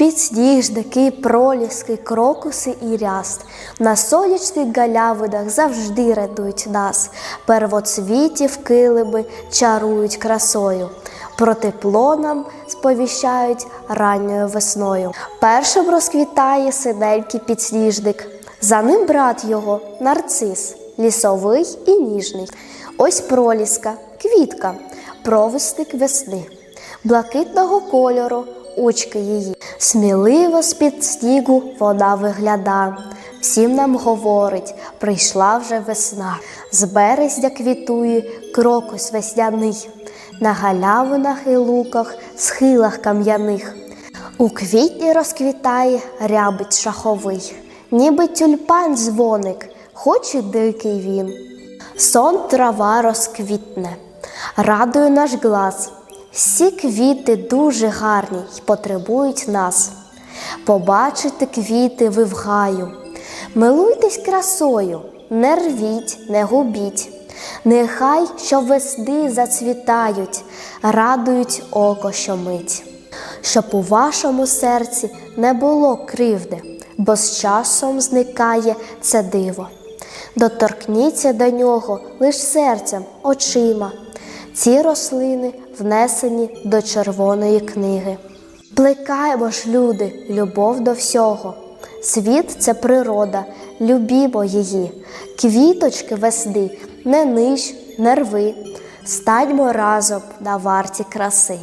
Підсніжники, проліски, крокуси і ряст. На сонячних галявинах завжди радують нас. Первоцвітів килими чарують красою. Про тепло нам сповіщають ранньою весною. Першим розквітає синенький підсніжник. За ним брат його нарцис, лісовий і ніжний. Ось проліска, квітка, провісник весни, блакитного кольору, очки її. Сміливо з-під снігу вона вигляда. Всім нам говорить, прийшла вже весна. З березня квітує крокус весняний, на галявинах і луках, схилах кам'яних. У квітні розквітає рябить шаховий, ніби тюльпан дзвоник, хоч і дикий він. Сон трава розквітне, радує наш глаз. Всі квіти дуже гарні й потребують нас. Побачити квіти ви в гаю, милуйтесь красою, не рвіть, не губіть. Нехай що весни зацвітають, радують око щомить. Щоб у вашому серці не було кривди, бо з часом зникає це диво. Доторкніться до нього лиш серцем, очима. Ці рослини внесені до червоної книги. Плекаємо ж, люди, любов до всього. Світ це природа, любімо її. Квіточки весни, не ниж, не рви. Станьмо разом на варті краси.